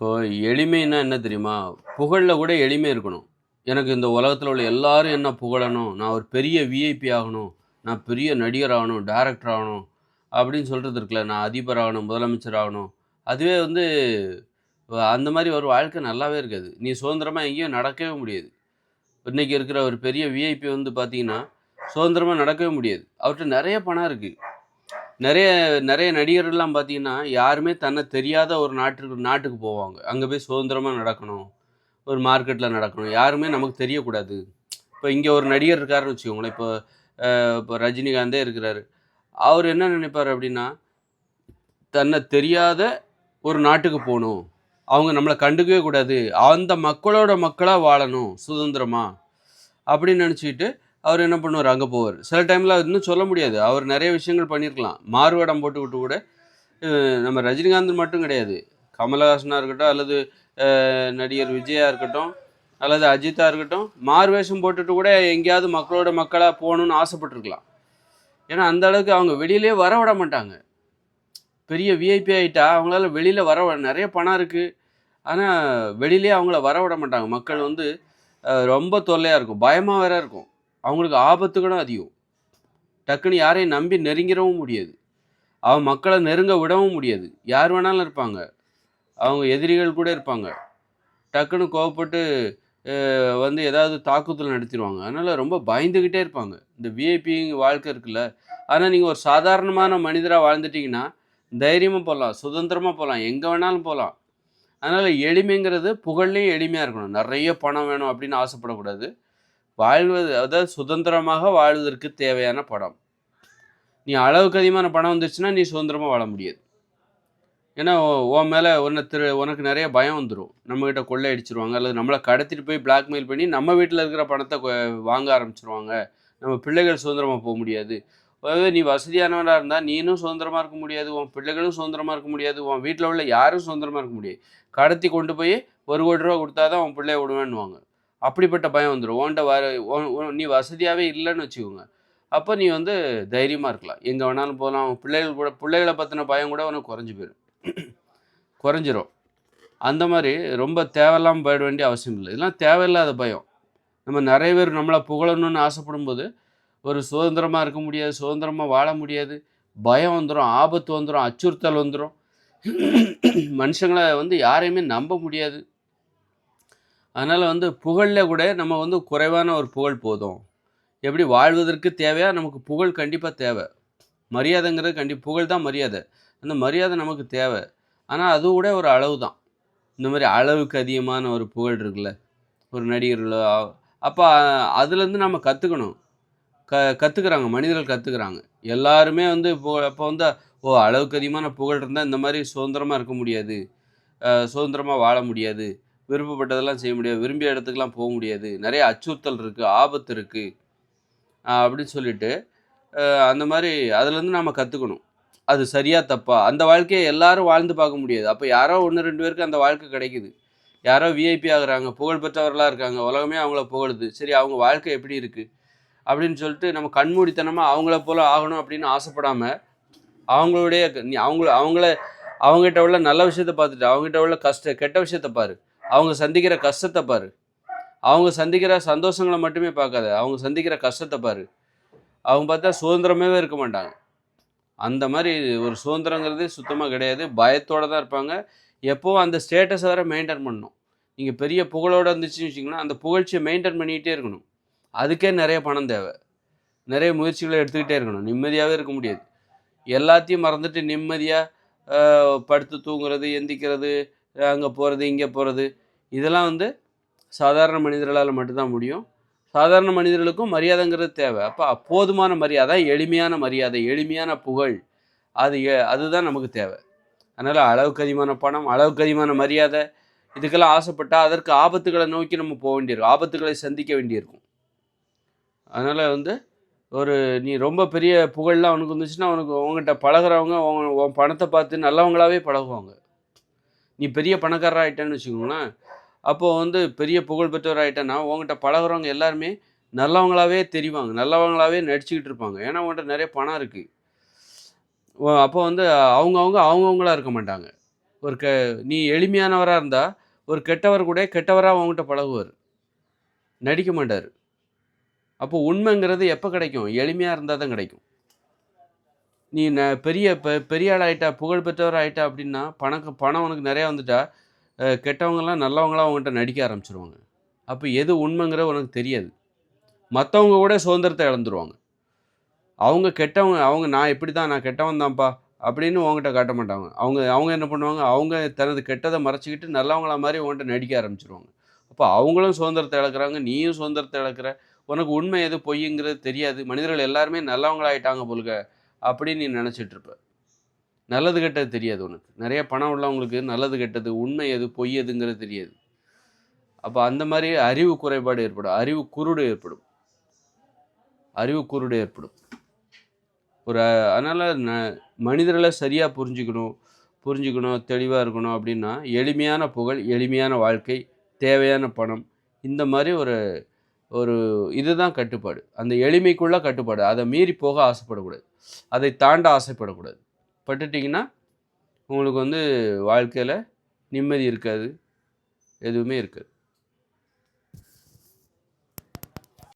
இப்போ எளிமைன்னா என்ன தெரியுமா? புகழில் கூட எளிமை இருக்கணும். எனக்கு இந்த உலகத்தில் உள்ள எல்லாரும் என்ன புகழணும். நான் ஒரு பெரிய விஐபி ஆகணும். நான் பெரிய நடிகர் ஆகணும், டேரக்டர் ஆகணும் அப்படின்னு சொல்கிறது இருக்குல்ல. நான் அதிபர் ஆகணும், முதலமைச்சர் ஆகணும். அதுவே வந்து அந்த மாதிரி ஒரு வாழ்க்கை நல்லாவே இருக்காது. நீ சுதந்திரமாக எங்கேயும் நடக்கவே முடியாது. இன்னைக்கு இருக்கிற ஒரு பெரிய விஐபி வந்து பார்த்திங்கன்னா சுதந்திரமாக நடக்கவே முடியாது. அவர்கிட்ட நிறைய பணம் இருக்குது நிறைய நிறைய நடிகர்கள்லாம் பார்த்தீங்கன்னா, யாருமே தன்னை தெரியாத ஒரு நாட்டுக்கு நாட்டுக்கு போவாங்க. அங்கே போய் சுதந்திரமாக நடக்கணும். ஒரு மார்க்கெட்டில் நடக்கணும். யாருமே நமக்கு தெரியக்கூடாது. இப்போ இங்கே ஒரு நடிகர் இருக்காருன்னு வச்சுக்கோங்களேன். இப்போ இப்போ ரஜினிகாந்தே இருக்கிறாரு. அவர் என்ன நினைப்பார் அப்படின்னா, தன்னை தெரியாத ஒரு நாட்டுக்கு போகணும் அவங்க நம்மளை கண்டுக்கவே கூடாது. அந்த மக்களோட மக்களாக வாழணும் சுதந்திரமாக அப்படின்னு நினச்சிக்கிட்டு அவர் என்ன பண்ணுவார் அங்கே போவார் சில டைமில் இன்னும் சொல்ல முடியாது. அவர் நிறைய விஷயங்கள் பண்ணியிருக்கலாம். மாறுவேடம் போட்டுக்கிட்டு கூட நம்ம ரஜினிகாந்த் மட்டும் கிடையாது. கமலஹாசனாக இருக்கட்டும், அல்லது நடிகர் விஜயா இருக்கட்டும், அல்லது அஜித்தா இருக்கட்டும், மாறு வேஷம் போட்டுட்டு கூட எங்கேயாவது மக்களோட மக்களாக போகணுன்னு ஆசைப்பட்டிருக்கலாம் ஏன்னா, அந்த அளவுக்கு அவங்க வெளியிலே வர விட மாட்டாங்க. பெரிய விஐபி ஆகிட்டா அவங்களால வெளியில் வர நிறைய பணம் இருக்குது ஆனால் வெளியிலே அவங்கள வர விட மாட்டாங்க. மக்கள் வந்து ரொம்ப தொல்லையாக இருக்கும். பயமாக வேற இருக்கும். அவங்களுக்கு ஆபத்துகளும் அதிகம். டக்குன்னு யாரையும் நம்பி நெருங்கிடவும் முடியாது. அவன் மக்களை நெருங்க விடவும் முடியாது. யார் வேணாலும் இருப்பாங்க. அவங்க எதிரிகள் கூட இருப்பாங்க. டக்குன்னு கோவப்பட்டு வந்து ஏதாவது தாக்குதல் நடத்திடுவாங்க அதனால் ரொம்ப பயந்துக்கிட்டே இருப்பாங்க. இந்த விஐபி வாழ்க்கை இருக்குல்ல. ஆனால் நீங்கள் ஒரு சாதாரணமான மனிதராக வாழ்ந்துட்டிங்கன்னா தைரியமாக போகலாம் சுதந்திரமாக போகலாம் எங்கே வேணாலும் போகலாம் அதனால் எளிமைங்கிறது புகழ்லேயும் எளிமையாக இருக்கணும். நிறைய பணம் வேணும் அப்படின்னு ஆசைப்படக்கூடாது. வாழ்வது அதாவது சுதந்திரமாக வாழ்வதற்கு தேவையான படம் நீ அளவுக்கு அதிகமான பணம் வந்துருச்சுன்னா, நீ சுதந்திரமாக வாழ முடியாது. ஏன்னா, உன் மேலே உன்னை திரு உனக்கு நிறைய பயம் வந்துடும் நம்மக்கிட்ட கொள்ளை அடிச்சிருவாங்க அல்லது நம்மளை கடத்திட்டு போய் பிளாக்மெயில் பண்ணி, நம்ம வீட்டில் இருக்கிற பணத்தை கொ வாங்க ஆரம்பிச்சிருவாங்க நம்ம பிள்ளைகள் சுதந்திரமாக போக முடியாது. அதாவது நீ வசதியானவனாக இருந்தால் நீனும் சுதந்திரமாக இருக்க முடியாது. உன் பிள்ளைகளும் சுதந்திரமாக இருக்க முடியாது. உன் வீட்டில் உள்ள யாரும் சுதந்திரமாக இருக்க முடியாது. கடத்தி கொண்டு போய் ஒரு கோடி ரூபா கொடுத்தா தான் உன் பிள்ளைய விடுவேன்னுவாங்க. அப்படிப்பட்ட பயம் வந்துடும் உன்ட்ட வர நீ வசதியாகவே இல்லைன்னு வச்சுக்கோங்க. அப்போ நீ வந்து தைரியமாக இருக்கலாம். எங்கே வேணாலும் போகலாம் பிள்ளைகள் கூட பிள்ளைகளை பற்றின பயம் கூட உனக்கு குறைஞ்சி போயிடும் குறைஞ்சிரும். அந்த மாதிரி ரொம்ப தேவையில்லாம போயிட வேண்டிய அவசியம் இல்லை இதெல்லாம் தேவையில்லாத பயம். நம்ம நிறைய பேர் நம்மளை புகழணும்னு ஆசைப்படும்போது, ஒரு சுதந்திரமாக இருக்க முடியாது. சுதந்திரமாக வாழ முடியாது. பயம் வந்துடும் ஆபத்து வந்துடும் அச்சுறுத்தல் வந்துடும் மனுஷங்களை வந்து யாரையுமே நம்ப முடியாது. அதனால் வந்து புகழில் கூட நம்ம வந்து குறைவான ஒரு புகழ் போதும். எப்படி வாழ்வதற்கு தேவையா, நமக்கு புகழ் கண்டிப்பாக தேவை மரியாதைங்கிறது கண்டி புகழ் தான் மரியாதை. அந்த மரியாதை நமக்கு தேவை ஆனால் அது கூட ஒரு அளவு தான். இந்த மாதிரி அளவுக்கு அதிகமான ஒரு புகழ் இருக்குல்ல. ஒரு நடிகர்களோ அப்போ அதுலேருந்து நம்ம கற்றுக்கணும் க கற்றுக்குறாங்க மனிதர்கள் கற்றுக்குறாங்க எல்லாருமே வந்து இப்போ அப்போ வந்து ஓ! அளவுக்கு அதிகமான புகழ் இருந்தால் இந்த மாதிரி சுதந்திரமாக இருக்க முடியாது. சுதந்திரமாக வாழ முடியாது. விருப்பப்பட்டதெல்லாம் செய்ய முடியாது. விரும்பிய இடத்துக்குலாம் போக முடியாது. நிறைய அச்சுறுத்தல் இருக்குது ஆபத்து இருக்குது அப்படின்னு சொல்லிட்டு, அந்த மாதிரி அதுலேருந்து நாம் கற்றுக்கணும் அது சரியாக தப்பா? அந்த வாழ்க்கையை எல்லாரும் வாழ்ந்து பார்க்க முடியாது. அப்போ யாரோ 1, 2 பேருக்கு அந்த வாழ்க்கை கிடைக்குது. யாரோ விஐபி ஆகுறாங்க. புகழ் பெற்றவர்களா இருக்காங்க. உலகமே அவங்கள புகழுது. சரி அவங்க வாழ்க்கை எப்படி இருக்குது அப்படின்னு சொல்லிட்டு நம்ம கண்மூடித்தனமாக அவங்கள போல் ஆகணும் அப்படின்னு ஆசைப்படாமல் அவங்களுடைய நீ அவங்கள அவங்கள அவங்ககிட்ட உள்ள நல்ல விஷயத்த பார்த்துட்டு, அவங்ககிட்ட உள்ள கஷ்ட கெட்ட விஷயத்த பாரு. அவங்க சந்திக்கிற கஷ்டத்தை பாரு. அவங்க சந்திக்கிற சந்தோஷங்களை மட்டுமே பார்க்காத. அவங்க சந்திக்கிற கஷ்டத்தை பாரு. அவங்க பார்த்தா சுதந்திரமாவே இருக்க மாட்டாங்க. அந்த மாதிரி ஒரு சுதந்திரங்கிறதே சுத்தமாக கிடையாது. பயத்தோடு தான் இருப்பாங்க. எப்போவும் அந்த ஸ்டேட்டஸை வேறு மெயின்டைன் பண்ணணும். நீங்கள் பெரிய புகழோட இருந்துச்சுன்னு வச்சிங்கன்னா அந்த புகழ்ச்சியை மெயின்டைன் பண்ணிக்கிட்டே இருக்கணும். அதுக்கே நிறைய பணம் தேவை நிறைய முயற்சிகளை எடுத்துக்கிட்டே இருக்கணும். நிம்மதியாகவே இருக்க முடியாது. எல்லாத்தையும் மறந்துட்டு நிம்மதியாக படுத்து தூங்குறது, எந்திக்கிறது அங்கே போகிறது இங்கே போகிறது இதெல்லாம் வந்து சாதாரண மனிதர்களால் மட்டும்தான் முடியும். சாதாரண மனிதர்களுக்கும் மரியாதைங்கிறது தேவை அப்போ போதுமான மரியாதை, எளிமையான மரியாதை, எளிமையான புகழ். அது எ அதுதான் நமக்கு தேவை அதனால் அளவுக்கு அதிகமான பணம், அளவுக்கு அதிகமான மரியாதை, இதுக்கெல்லாம் ஆசைப்பட்டால் அதற்கு ஆபத்துகளை நோக்கி நம்ம போக வேண்டியிருக்கும். ஆபத்துகளை சந்திக்க வேண்டியிருக்கும். அதனால் வந்து ஒரு நீ ரொம்ப பெரிய புகழ்லாம் அவனுக்கு வந்துச்சுன்னா, அவனுக்கு உங்ககிட்ட பழகுறவங்க உன் உன் பார்த்து நல்லவங்களாவே பழகுவாங்க. நீ பெரிய பணக்காரராக ஆகிட்டேன்னு வச்சுக்கோங்களேன், அப்போது வந்து பெரிய புகழ் ஆகிட்டேன்னா உங்ககிட்ட உன்கிட்ட பழகுறவங்க எல்லாருமே நல்லவங்களாவே தெரிவாங்க. நல்லவங்களாவே நடிச்சுக்கிட்டு இருப்பாங்க. ஏன்னா உன்கிட்ட நிறைய பணம் இருக்குது அப்போ வந்து அவங்கவுங்க அவங்கவங்களா இருக்க மாட்டாங்க. ஒரு க நீ எளிமையானவராக இருந்தால் ஒரு கெட்டவர் கூட கெட்டவராக உன்கிட்ட பழகுவார் நடிக்க மாட்டார் அப்போ உண்மைங்கிறது எப்போ கிடைக்கும்? எளிமையாக இருந்தால் தான் கிடைக்கும். நீ ந பெரிய பெ பெரிய ஆள் ஆயிட்டா, புகழ் பெற்றவர் அப்படின்னா, பணக்கு பணம் உனக்கு நிறையா வந்துட்டா, கெட்டவங்கெல்லாம் நல்லவங்களாம் நல்லவங்களா நடிக்க ஆரம்பிச்சிருவாங்க அப்போ எது உண்மைங்கிறது உனக்கு தெரியாது. மற்றவங்க கூட சுதந்திரத்தை இழந்துருவாங்க. அவங்க கெட்டவங்க அவங்க நான் இப்படி தான், நான் கெட்டவன் தான்ப்பா அப்படின்னு உங்ககிட்ட காட்ட மாட்டாங்க. அவங்க அவங்க என்ன பண்ணுவாங்க, அவங்க தனது கெட்டதை மறைச்சிக்கிட்டு நல்லவங்களா மாதிரி உன்கிட்ட நடிக்க ஆரம்பிச்சிருவாங்க அப்போ அவங்களும் சுதந்திரத்தை இழக்குறாங்க, நீயும் சுதந்திரத்தை இழக்கிற. உனக்கு உண்மை எது பொய்ங்கிறது தெரியாது. மனிதர்கள் எல்லாருமே நல்லவங்களாயிட்டாங்க போலுக்க அப்படின்னு நீ நினச்சிட்டு இருப்ப. நல்லது கெட்டது தெரியாது உனக்கு. நிறைய பணம் உள்ளவங்களுக்கு நல்லது கெட்டது, உண்மை எது, பொய் எதுங்கிறது தெரியாது. அப்போ அந்த மாதிரி அறிவு குறைபாடு ஏற்படும். அறிவு குருடு ஏற்படும். அறிவு குருடு ஏற்படும். ஒரு அதனால் ந மனிதர்களை சரியாக புரிஞ்சுக்கணும் புரிஞ்சுக்கணும், தெளிவாக இருக்கணும் அப்படின்னா, எளிமையான புகழ், எளிமையான வாழ்க்கை, தேவையான பணம் இந்த மாதிரி ஒரு ஒரு இதுதான் கட்டுப்பாடு. அந்த எளிமைக்குள்ளே கட்டுப்பாடு. அதை மீறி போக ஆசைப்படக்கூடாது. அதை தாண்ட ஆசைப்படக்கூடாது. பட்டுட்டிங்கன்னா உங்களுக்கு வந்து வாழ்க்கையில் நிம்மதி இருக்காது. எதுவுமே இருக்காது.